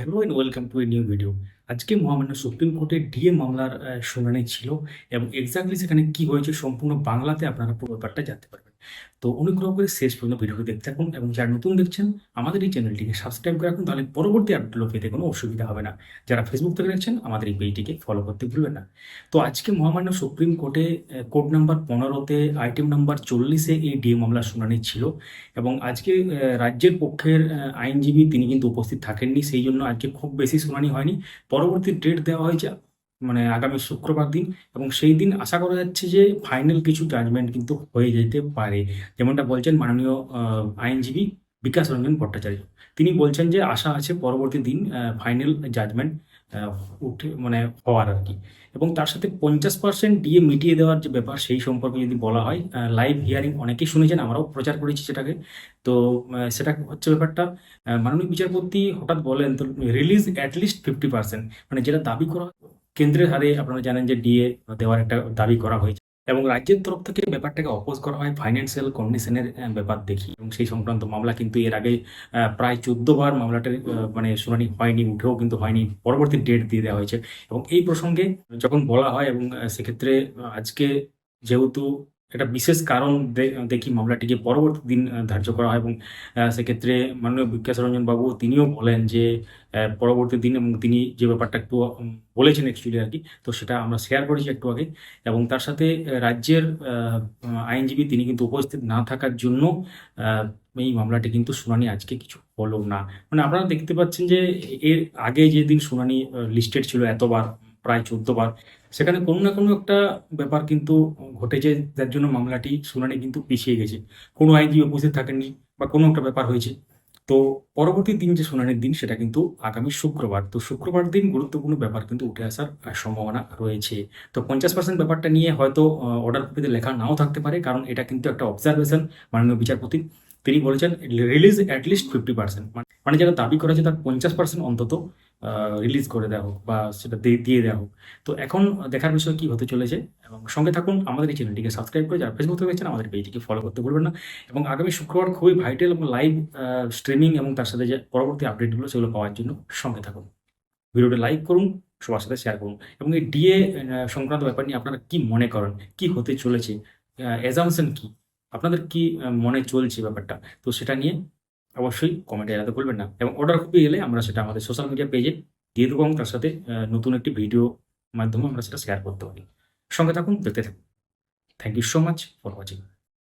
hello and welcome to a new video. আজকে মহামান্য supreme কোর্টে ডিএ মামলার শুনানি ছিল এবং এক্স্যাক্টলি সেখানে কি হয়েছে সম্পূর্ণ বাংলাতে আপনারা পুরো ব্যাপারটা জানতে পারবেন। তো অনুগ্রহ করে শেষ পর্যন্ত ভিডিওটি দেখতে থাকুন এবং যারা নতুন দেখছেন, আমাদের এই চ্যানেলটিকে সাবস্ক্রাইব করে রাখুন, তাহলে পরবর্তী আপডেটগুলো পেতে কোনো অসুবিধা হবে না। যারা ফেসবুক থেকে দেখছেন, আমাদের এই পেজটিকে ফলো করতে ভুলবেন না। তো আজকে মহামান্য সুপ্রিম কোর্টে কোর্ট নাম্বার পনেরোতে আইটেম নাম্বার চল্লিশে এই ডিএ মামলার শুনানি ছিল এবং আজকে রাজ্যের পক্ষের আইনজীবী তিনি কিন্তু উপস্থিত থাকেননি, সেই জন্য আজকে খুব বেশি শুনানি হয়নি। পরবর্তী ডেট দেওয়া হয়েছে মানে আগামী শুক্রবার দিন, এবং সেই দিন আশা করা যাচ্ছে যে ফাইনাল কিছু জাজমেন্ট কিন্তু হয়ে যেতে পারে। যেমনটা বলছেন মাননীয় আইনজীবী বিকাশ রঞ্জন ভট্টাচার্য। তিনি বলছেন যে আশা আছে পরবর্তী দিন ফাইনাল জাজমেন্ট উঠে মানে হওয়ার আর কি। এবং তার সাথে পঞ্চাশ পার্সেন্ট ডিএ মিটিয়ে দেওয়ার যে ব্যাপার, সেই সম্পর্কে যদি বলা হয় লাইভ হিয়ারিং অনেকেই শুনেছেন, আমরাও প্রচার করেছি সেটাকে। তো সেটা হচ্ছে ব্যাপারটা মাননীয় বিচারপতি হঠাৎ বলেন, তো রিলিজ অ্যাটলিস্ট ফিফটি পার্সেন্ট মানে যেটা দাবি করা কেন্দ্রের হারে আপনারা জানেন যে ডিএ দেওয়ার একটা দাবি করা হয়েছে। এবং রাজ্যের তরফ থেকে ব্যাপারটাকে অপোজ করা হয় ফাইন্যান্সিয়াল কন্ডিশনের ব্যাপার দেখি। এবং সেই সংক্রান্ত মামলা কিন্তু এর আগে প্রায় চোদ্দ বার মামলাটা মানে শুনানি হয়নি, উঠেও কিন্তু হয়নি, পরবর্তী ডেট দিয়ে দেওয়া হয়েছে। এবং এই প্রসঙ্গে যখন বলা হয় এবং সেক্ষেত্রে আজকে যেহেতু একটা বিশেষ কারণ দেখি মামলাটিকে পরবর্তী দিন ধার্য করা হয় এবং সেক্ষেত্রে মাননীয় বিকাশ রঞ্জন বাবু তিনিও বলেন যে পরবর্তী দিন এবং তিনি যে ব্যাপারটা একটু বলেছেন অ্যাকচুয়ালি আর কি, তো সেটা আমরা শেয়ার করেছি একটু আগে এবং তার সাথে রাজ্যের আইনজীবী তিনি কিন্তু উপস্থিত না থাকার জন্য এই মামলাটি কিন্তু শুনানি আজকে কিছু হলো না। মানে আপনারা দেখতে পাচ্ছেন যে, এর আগে যেদিন শুনানি লিস্টেড ছিল এতবার প্রায় চোদ্দ বার। সেখানে কোনো না কোনো একটা ব্যাপার কিন্তু ঘটেছে, যার জন্য মামলাটি শুনানি কিন্তু পিছিয়ে গেছে। কোনো আইনজীবী উপস্থিত থাকেননি বা কোনো একটা ব্যাপার হয়েছে। তো পরবর্তী দিন যে শুনানির দিন, সেটা কিন্তু আগামী শুক্রবার। তো শুক্রবার দিন গুরুত্বপূর্ণ ব্যাপার কিন্তু উঠে আসার সম্ভাবনা রয়েছে। তো পঞ্চাশ পার্সেন্ট ব্যাপারটা নিয়ে হয়তো অর্ডার কপিতে লেখা নাও থাকতে পারে, কারণ এটা কিন্তু একটা অবজারভেশন মাননীয় বিচারপতি। তিনি বলেছেন রিলিজ অ্যাটলিস্ট ফিফটি পার্সেন্ট মানে যেটা দাবি করা আছে তার পঞ্চাশ পার্সেন্ট অন্তত রিলিজ করে দেওয়া হোক বা সেটা দিয়ে দেওয়া হোক। তো এখন দেখার বিষয় কি হতে চলেছে, এবং সঙ্গে থাকুন আমাদের এই চ্যানেলটিকে সাবস্ক্রাইব করে, যারা ফেসবুক থেকে আমাদের পেজটিকে ফলো করতে ভুলবেন না। এবং আগামী শুক্রবার খুবই ভাইটাল এবং লাইভ স্ট্রিমিং এবং তার সাথে যে পরবর্তী আপডেটগুলো সেগুলো পাওয়ার জন্য সঙ্গে থাকুন। ভিডিওটা লাইক করুন, সবার সাথে শেয়ার করুন। এবং এই ডিএ সংক্রান্ত ব্যাপার নিয়ে আপনারা কি মনে করেন, কি হতে চলেছে অ্যাজামশন কি? আপনাদের কি মনে চলছে ব্যাপারটা? তো সেটা নিয়ে অবশ্যই কমেন্টে জানাতে বলবেন না। এবং অর্ডার কপি এলে আমরা সেটা আমাদের সোশ্যাল মিডিয়া পেজে দিয়ে দেবো তার সাথে নতুন একটি ভিডিও মাধ্যমে আমরা সেটা শেয়ার করতে পারি। সঙ্গে থাকুন, দেখতে থাকুন। Thank you so much for watching